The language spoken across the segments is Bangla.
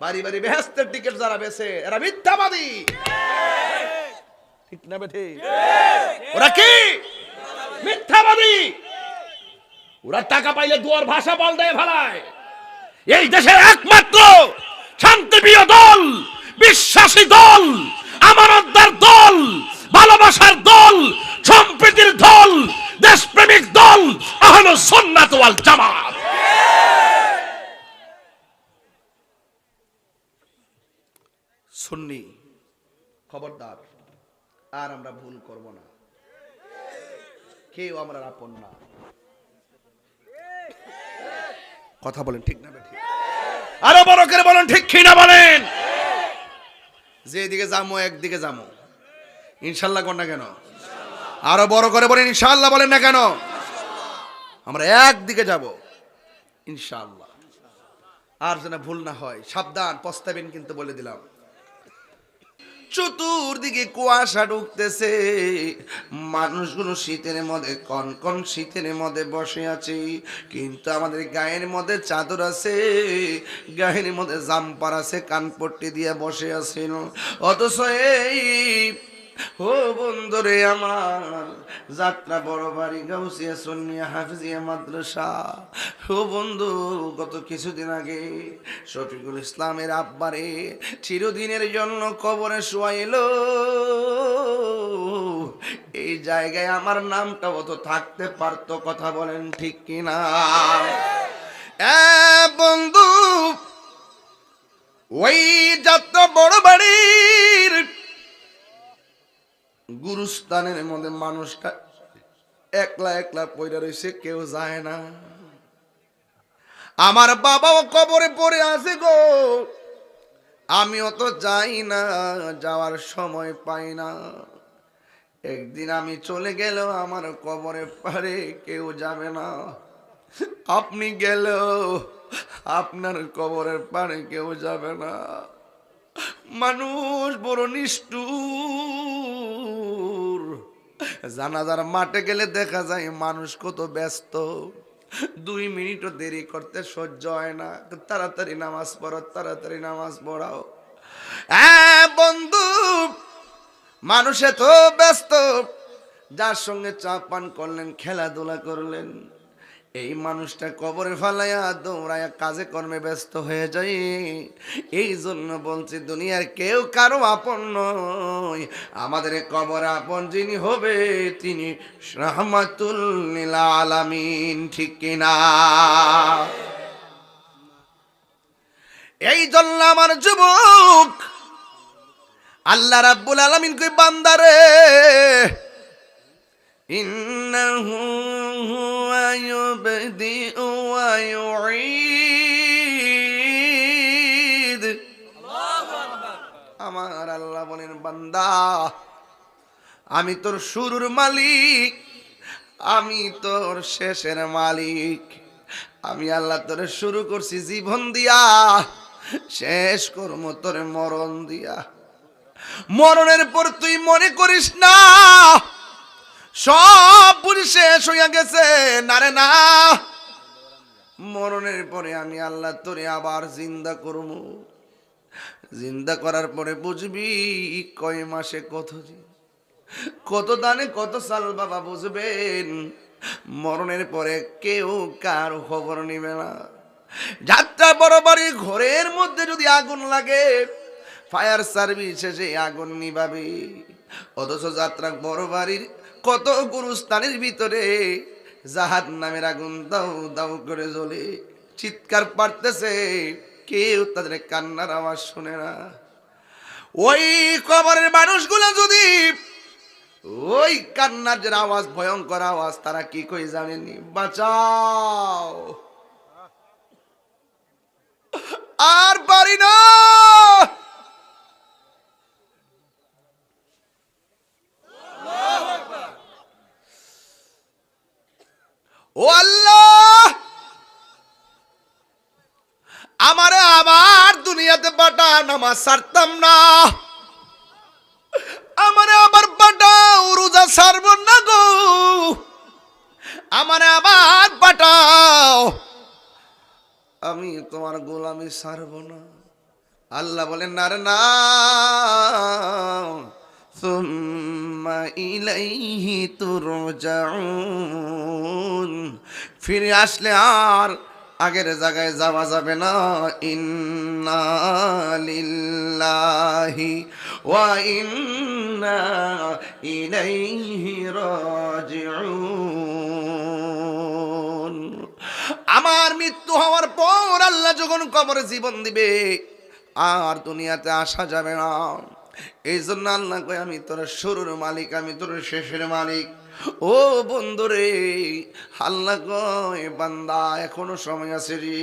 বাড়ি বাড়ি, বেহেস্তের টিকিট যারা বেছে, এরা মিথ্যাবাদী। ঠিক না বেঠে? ওরা কি? মিথ্যাবাদী। ওরা টাকা পাইলে দুয়ার ভাষা বল দেয় ভালায় এই দেশের একমাত্র শান্তিপ্রিয় দল, বিশ্বাসী দল আমানতদার দল ভালোবাসার দল সম্প্রীতির দল দেশপ্রেমিক দল আহল সুন্নাত ওয়াল জামাত সুন্নি খবরদার, আর আমরা ভুল করব না। কেউ আমরা আপন না। কথা বলেন ঠিক না ঠিক আরও বড় করে বলেন, ঠিক কি না বলেন? যে এদিকে যামো, একদিকে যামো। ইনশাল্লাহ কর না কেন? আরও বড় করে বলেন, ইনশাল্লাহ বলেন না কেন? আমরা একদিকে যাব, ইনশাল্লাহ। আর যেন ভুল না হয়, সাবধান, পস্তাবেন কিন্তু বলে দিলাম। চতুর্দিকে কুয়াশা ঢুকতেছে। মানুষগুলো শীতের মধ্যে কন কন শীতের মধ্যে বসে আছে। কিন্তু আমাদের গায়ের মধ্যে চাদর আছে, গায়ের মধ্যে জাম্পার আছে, কানপট্টি দিয়ে বসে আছে অথচ এই ও বন্ধুরে আমার, যাত্রা বড় বাড়ি, গাউসিয়া, সন্নিয়া, হাফিজিয়া, মাদ্রাসা। ও বন্ধু, গত কিছুদিন আগে শফিকুল ইসলামের আব্বারে চিরদিনের জন্য কবরে শোয়াইল। এই জায়গায় আমার নামটা অত থাকতে পারতো, কথা বলেন ঠিক কিনা? এ বন্ধু, ওই যাত্রা বড় বাড়ির গুরুস্থানের মধ্যে মানুষটা একলা একলা পড়ে রয়েছে কেউ যায় না। আমার বাবাও কবরে পড়ে আছে গো। আমিও তো যাই না, যাওয়ার সময় পাই না। একদিন আমি চলে গেলেও আমার কবরে পারে কেউ যাবে না। আপনি গেলেও আপনার কবরের পারে কেউ যাবে না। মানুষ বড় নিষ্ঠুর। জানাজার মাঠে গেলে দেখা যায় মানুষ কত ব্যস্ত। দুই মিনিটও দেরি করতে সহ্য হয় না। তাড়াতাড়ি নামাজ পড়ো, তাড়াতাড়ি নামাজ পড়াও। হ্যাঁ বন্ধু, মানুষে তো ব্যস্ত। যার সঙ্গে চা পান করলেন, খেলাধুলা করলেন। এই মানুষটা কবরে ফালাইয়া দৌড়াইয়া কাজে কর্মে ব্যস্ত হয়ে যায়। এই জন্য বলছি, দুনিয়ার কেউ কারও আপন নয়। আমাদের কবর আপন যিনি হবে, তিনি রহমাতুল আলামিন, ঠিক কিনা? এই জন্য আমার যুবক, আল্লাহ রাব্বুল আলামিন কই, বান্দারে إنه هو يبدئ ويعيد আমার আল্লাহ বলেন বান্দা আমি তোর শুরুর মালিক আমি তোর শেষের মালিক আমি আল্লাহ তোরে শুরু করছি জীবন দিয়া শেষ করম তোরে মরণ দিয়া মরণের পর তুই মনে করিস না সব বুঝি শেষ হইয়া গেছে। না রে না। মরণের পরে আমি আল্লাহ তোরে আবার জিন্দা করব। জিন্দা করার পরে বুঝবি কয় মাসে কত কত দানে কত সাল বাবা বুঝবেন। মরণের পরে কেউ কার খবর নিবে না। যাত্রা বাড়ি ঘরের মধ্যে যদি আগুন লাগে, ফায়ার সার্ভিস এসে আগুন নিভাবে অথচ যাত্রা বড় বাড়ির কত গুরুস্থানের ভিতরে জাহাদ নামের আগুন দাও দাও করে জ্বলে। চিৎকার পারতেছে, কেউ তাদের কান্নার আওয়াজ শুনে না। ওই কবরের মানুষগুলো যদি ওই কান্নার যে আওয়াজ, ভয়ঙ্কর আওয়াজ, তারা কি কই জানেনি? বাঁচাও। আর পারি না। ও আল্লাহ! আমারে আবার দুনিয়াতে পাঠান আমার সারতাম না। আমারে আবার পাঠাও, রোজা সারব না গো। আমারে আবার পাঠাও। আমি তোমার গোলামি সারব না। আল্লাহ বলেন, না রে, না। সুম্মা ইলাইহি তুরজাউন ফিরে আসলে আর আগের জায়গায় যাওয়া যাবে না। ইন্না লিল্লাহি ওয়া ইন্না ইলাইহি রাজিউন। আমার মৃত্যু হওয়ার পর আল্লাহ যখন কবরে জীবন দিবে, আর দুনিয়াতে আসা যাবে না। এই জন্য আল্লাহ কয়, আমি তোর শুরুর মালিক, আমি তোর শেষের মালিক। ও বন্ধুরে, আল্লাহ কয়, বান্দা, এখনও সময় আছে রে,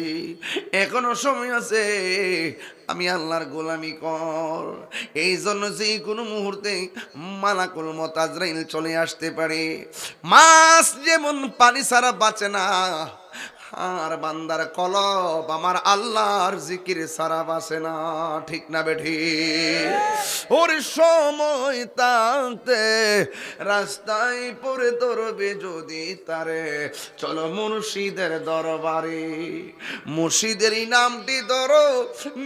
এখনও সময় আছে, আমি আল্লাহর গোলামি কর। এই জন্য যে কোনো মুহূর্তে মালাকুল মতাজরাইল চলে আসতে পারে। মাছ যেমন পানি ছাড়া বাঁচে না আর বান্দার কলব আমার আল্লাহর জিকির সারা বাসে না, ঠিক না বেঠি? ওর সময় তাতে রাস্তায় পড়ে ধরবে যদি তারে। চলো মুর্শিদের দরবারে, মুর্শিদেরই নামটি ধরো,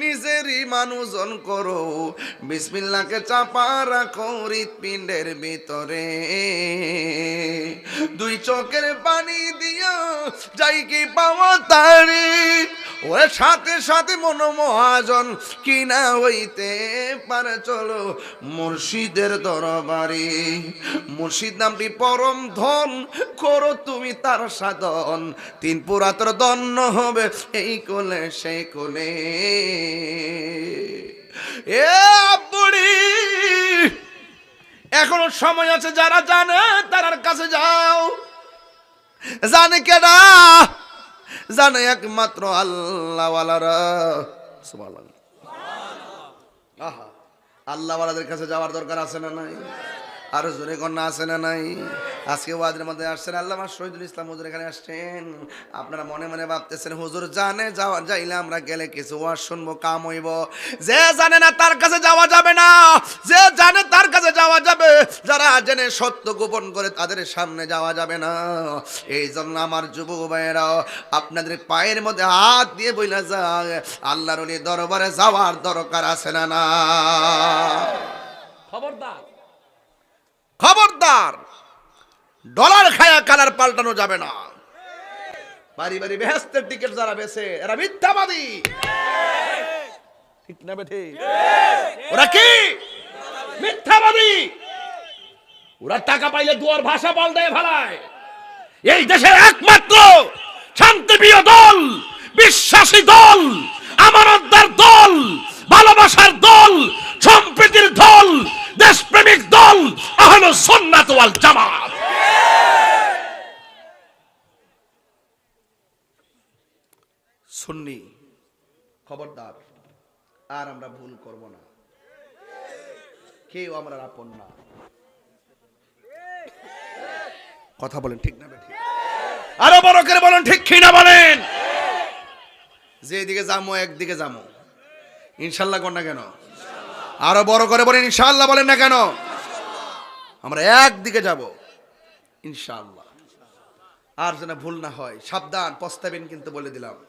নিজেরই মানুষজন করো। বিসমিল্লাকে চাপা রাখো হৃৎপিণ্ডের ভিতরে। দুই চোখের পানি দিয়া যাই কি পাওয়া তারি ওর সাথে সাথে মন মহাজন কিনা হইতে পারে, চলো মুর্শিদের দরবারে। মুর্শিদ নামটি পরম ধন, করো তুমি তার সাধন। তিন পুরাতর দন্য হবে এই কোলে, সেই কোলে। এ বুড়ি এখনও সময় আছে, যারা জানে তার কাছে যাও। জানে কেডা? জানে একমাত্র আল্লাহওয়ালারা সুবহানাল্লাহ। আহা আল্লাহওয়ালাদের কাছে যাওয়ার দরকার আছে না নাই? আর জোরে কন্যা আছে না নাই? আজকে ওয়াজের মধ্যে আসছেন আল্লাহ শহীদুল ইসলাম হুজুর এখানে আসছেন। আপনারা মনে মনে ভাবতেছেন হুজুর জানে যাওয়া যাইলে আমরা গেলে কিছু ওয়াজ শুনব কাম হইব। যে জানে না তার কাছে যাওয়া যাবে না। যে জানে তার কাছে যাওয়া যাবে। যারা জেনে সত্য গোপন করে তাদের সামনে যাওয়া যাবে না। এই জন্য আমার যুবক ভাইয়েরাও আপনাদের পায়ের মধ্যে হাত দিয়ে বইলা যায় আল্লাহর ওলি দরবারে যাওয়ার দরকার আছে না না? খবরদার। খবরদার! ডলার খায়া কালার পাল্টানো যাবে না। বাড়ি বাড়ি বেহেস্তের টিকিট যারা বেছে, এরা মিথ্যাবাদী। ঠিক না বেঠে? ওরা কি? মিথ্যাবাদী। ওরা টাকা পাইলে দুয়ার ভাষা পাল্টায় ফেলায়। এই দেশের একমাত্র শান্তিপ্রিয় দল, বিশ্বাসী দল, আমানতদার দল, ভালোবাসার দল, সম্প্রীতির দল, দেশপ্রেমিক দল, আহলো সুন্নাত ওয়াল জামাত। সুন্নি, খবরদার, আর আমরা ভুল করব না। কেউ আমরা আপন না। কথা বলেন, ঠিক না বেঠিক আরও বড় করে বলেন, ঠিক কি না বলেন? যে দিকে যামো, একদিকে যামো। ইনশাল্লাহ কর না কেন? আরও বড় করে বলেন, ইনশাল্লাহ বলেন না কেন? আমরা একদিকে যাব। ইনশাল্লাহ। আর যেন ভুল না হয়, সাবধান, পস্তাবেন কিন্তু বলে দিলাম।